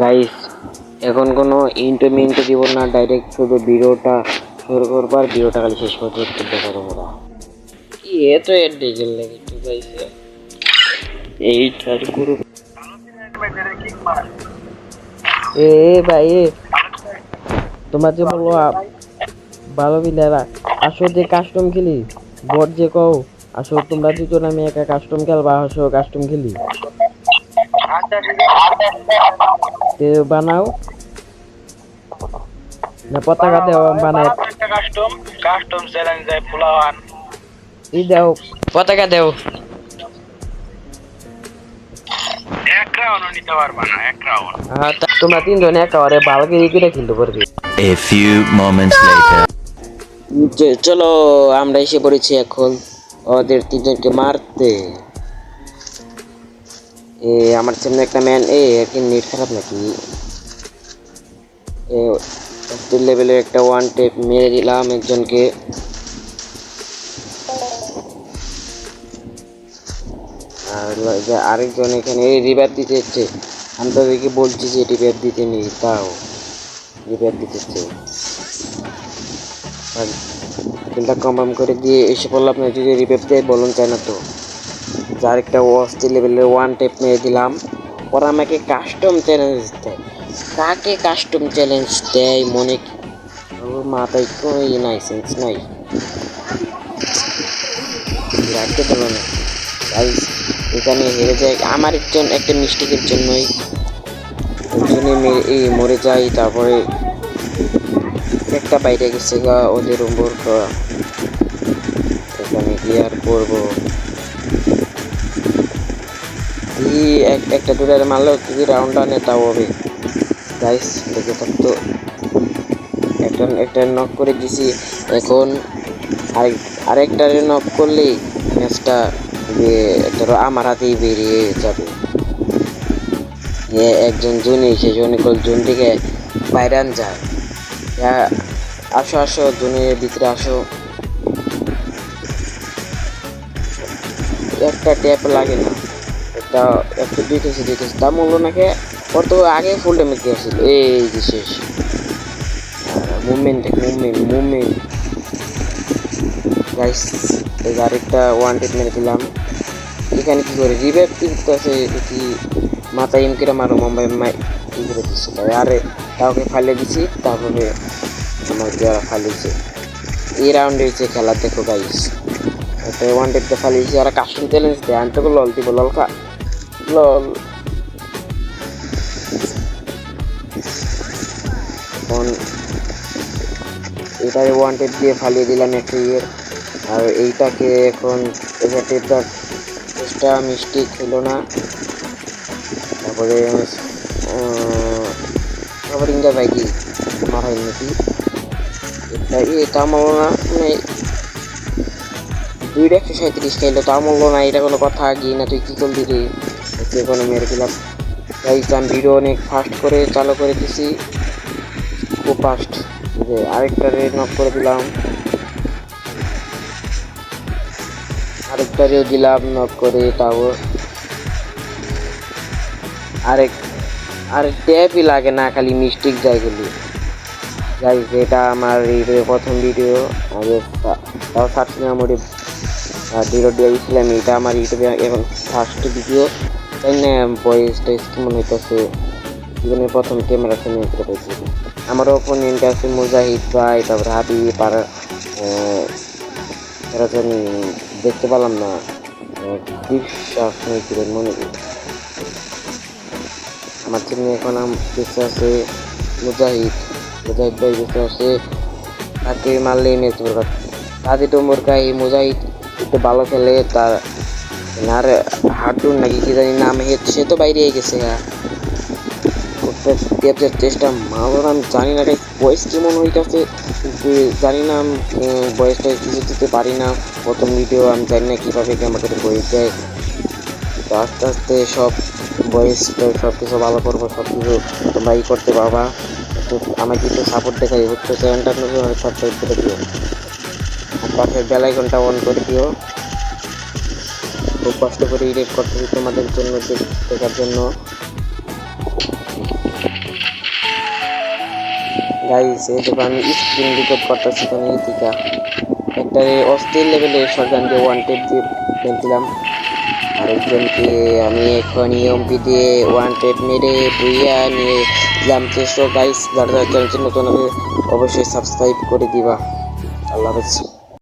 Guys এখন কোনো into Minto দিব না ডাইরেক্ট শুধু ভিডিওটা শুরু করবার ভিডিওটা খালি শেষ পর্যন্ত দেখো তোমরা কি এ তো এর ডিজেল লাগে ঠিক আছে এইটার গ্রুপ এ এ ভাই তোমার যে বলল ভালো বিলেরা আসো যে কাস্টম খেলি। বট যে কও আসো তোমরা দুজন আমি একা কাস্টম খেলবা আসো কাস্টম খেলি। বানাও। না পতাকা দেও বানাই একটা কাস্টম কাস্টম চ্যালেঞ্জ যায় ফুলাওয়ান। ই দেও। পতাকা দেও। এক রাউন্ড নিতে পারবা না এক রাউন্ড আর তোমরা তিনজন একেবারে ভালো করে করে খেলতে পারবে। A few moments later. চলো আমরা এসে পড়েছি এখন। ওদের তিনজনকে মারতে। এ, আমার সামনে একটা ম্যান এ, কি নেট খারাপ নাকি? এ লেভেলের একটা ওয়ান টেপ মেরে দিলাম একজনকে। আর আরেকজন এখানে, এই রিভার দিতে হচ্ছে আমি তাদেরকে বলছি যে রিভার দিতে নেই, তাও। রিভার দিতে হচ্ছে কনফার্ম করে দিয়ে এসে পড়ল আপনার যদি রিপেপ দেয়, বলুন চায় না তো যার একটা অস্থির লেভেলের ওয়ান টেপ মেরে দিলাম। ওরা আমাকে কাস্টম চ্যালেঞ্জ দেয়। কাকে কাস্টম চ্যালেঞ্জ দেয় মনে ওর মাথায় কোনো ই নাই। সেন্স নাই রাখতে পারল না। Guys, এখানে হেরে যায়। আমার একজন একটা মিস্টেকের জন্যই। ওখানে মেরে- এই মরে যাই তারপরে একটা বাইরে গেছে গা ওদের উপর। এখানে কি আর করব? একটা দুটারে মারলেও যদি রাউন্ড আনে, তাও হবে। গাইস দেখে থাকতো একটা একটা নক করে দিছি। এখন আরেক আরেকটারে নক করলেই ম্যাচটা ধরো আমার হাতেই বেরিয়ে যাবে। একজন জুনি, সে জুনি কল জুন থেকে বাইরান যায়। আসো আসো, জুনের ভিতরে আসো। একটা ট্যাপ লাগে না। একটা একটা দুই কেজি তা মূল্য নাকি ওর তো আগে ফুল ড্যামেজ দিয়েছিল এই যে শেষ। Movement movement movement. গাইস এই আরেকটা ওয়ান টেপ মেরে দিলাম। এখানে কি করে? রিভাইভ কিন্তু আছে কি মাথা এম করে মারো, মুম্বাই মাই কি করে দিচ্ছে। তাই আরে কাউকে ফালিয়ে দিছি তারপরে আমার যারা ফালিয়েছে। এই রাউন্ডে হচ্ছে খেলা, দেখো গাইস ওয়ান টেপটা ফালিয়েছি, আর কাস্টম চ্যালেঞ্জ দেয়। আমি তোকে লল দিব লল খা। লল এটারে ওয়ান টেপ দিয়ে ফালিয়ে দিলাম একটা ইয়ের আর এইটাকে এখন এটা টেপটা চেষ্টা মিস্টেক হলো না। তারপরে আবার ইন্ডিয়া বাইকি মারাই নাকি। এটা এটা আমলো না মানে দুইটা একশো সাঁত্রিশ খাইলো তা আমলো না, এটা কোনো কথা, গিয়ে না তুই কী করলি রে? যে কোনো মেরে দিলাম তাই আমি ভিডিও অনেক ফাস্ট করে, চালু করে দিছি। খুব ফাস্ট যে আরেকটা রেড নক করে দিলাম। আরেকটারেও দিলাম নক করে তাও। আরেক, আর ট্যাপই লাগে না, খালি মিস্টেক যায়গুলি যাই এটা আমার প্রথম ভিডিও তা- তাও সার্চ মেমোরি ভিডিও দিয়েছিলাম এটা আমার ইউটিউবে এখন ফার্স্ট ভিডিও তাই না ভয়েস টেস্ট কেমন হইতেছে জীবনের প্রথম ক্যামেরা সামনে করে পেয়েছি আমার ওপোনেন্ট আছে, মুজাহিদ ভাই, তারপরে হাবি পার এরা জানি দেখতে পেলাম না। বিশ্বাস মনে করি। আমার ছেলে এখন বেঁচে আছে মুজাহিদ। মুজাহিদ ভাই বেঁচে আছে। তাকে মারলেই ম্যাচ করবে তাদের ডোমরকা এই মুজাহিদ একটু ভালো খেলে, তার আর হাডুন নাকি কি জানি নাম সে তো বাইরে গেছে টেপের চেষ্টা মারলাম আমি জানি না বয়স কেমন হইতেছে জানি না বয়সটা কিছু দিতে পারি না। প্রথম ভিডিও আমি জানি না কীভাবে আমাকে বয়স দেয় তো আস্তে আস্তে সব বয়স সব কিছু ভালো করব সব কিছু তোমরা ই করতে পারবা। একটু আমাকে একটু সাপোর্ট দেখাই হচ্ছে চ্যানেলটা নতুন সাবস্ক্রাইব করে দিও। পাশের বেলাইকনটা অন করে দিও। খুব কষ্ট করে এডিট হবে তোমাদের জন্য দেখার জন্য। গাইস এই দেখো আমি স্ক্রিন রেকর্ড করতেছি তুমি টিকা একটা অস্থির লেভেলে সরকার দিয়ে ওয়ান টেপ দিয়ে ফেলছিলাম আরেকজনকে আমি এখন ইএমপি দিয়ে ওয়ান টেপ মেরে বুইয়া নিয়ে দিলাম চেষ্টা গাইস যারা যারা চ্যানেলটি নতুন হবে, অবশ্যই সাবস্ক্রাইব করে দিবা। আল্লাহ হাফেজ।